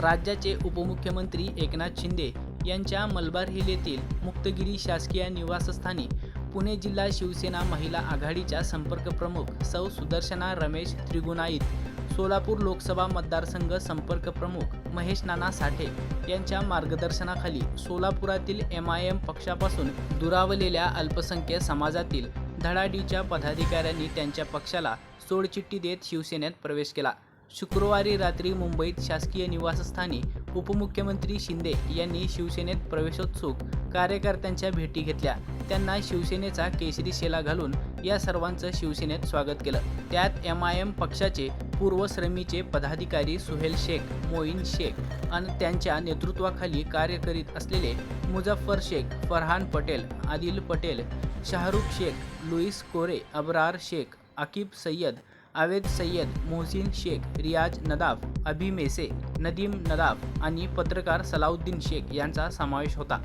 राज्याचे उपमुख्यमंत्री एकनाथ शिंदे यांच्या मलबार हिल येथील मुक्तगिरी शासकीय निवासस्थानी पुणे जिल्हा शिवसेना महिला आघाडीच्या संपर्क प्रमुख सौ सुदर्शना रमेश त्रिगुणाईत सोलापूर लोकसभा मतदारसंघ संपर्क प्रमुख महेश नाना साठे यांच्या मार्गदर्शनाखाली सोलापुरातील एम आय एम पक्षापासून दुरावलेल्या अल्पसंख्य समाजातील धडाडीच्या पदाधिकाऱ्यांनी त्यांच्या पक्षाला सोडचिठ्ठी देत शिवसेनेत प्रवेश केला. शुक्रवारी रात्री मुंबईत शासकीय निवासस्थानी उपमुख्यमंत्री शिंदे यांनी शिवसेनेत प्रवेशोत्सुक कार्यकर्त्यांच्या भेटी घेतल्या. त्यांना शिवसेनेचा केसरी शेला घालून या सर्वांचं शिवसेनेत स्वागत केलं. त्यात एम आय एम पक्षाचे पूर्वश्रमीचे पदाधिकारी सुहेल शेख मोईन शेख आणि त्यांच्या नेतृत्वाखाली कार्य करीत असलेले मुझफ्फर शेख फरहान पटेल आदिल पटेल शाहरुख शेख लुईस कोरे अबरार शेख आकिब सय्यद आवेद सय्यद मोहसिन शेख रियाज नदाफ अभी मेसे नदीम नदाफ आणि पत्रकार सलाउद्दीन शेख यांचा समावेश होता.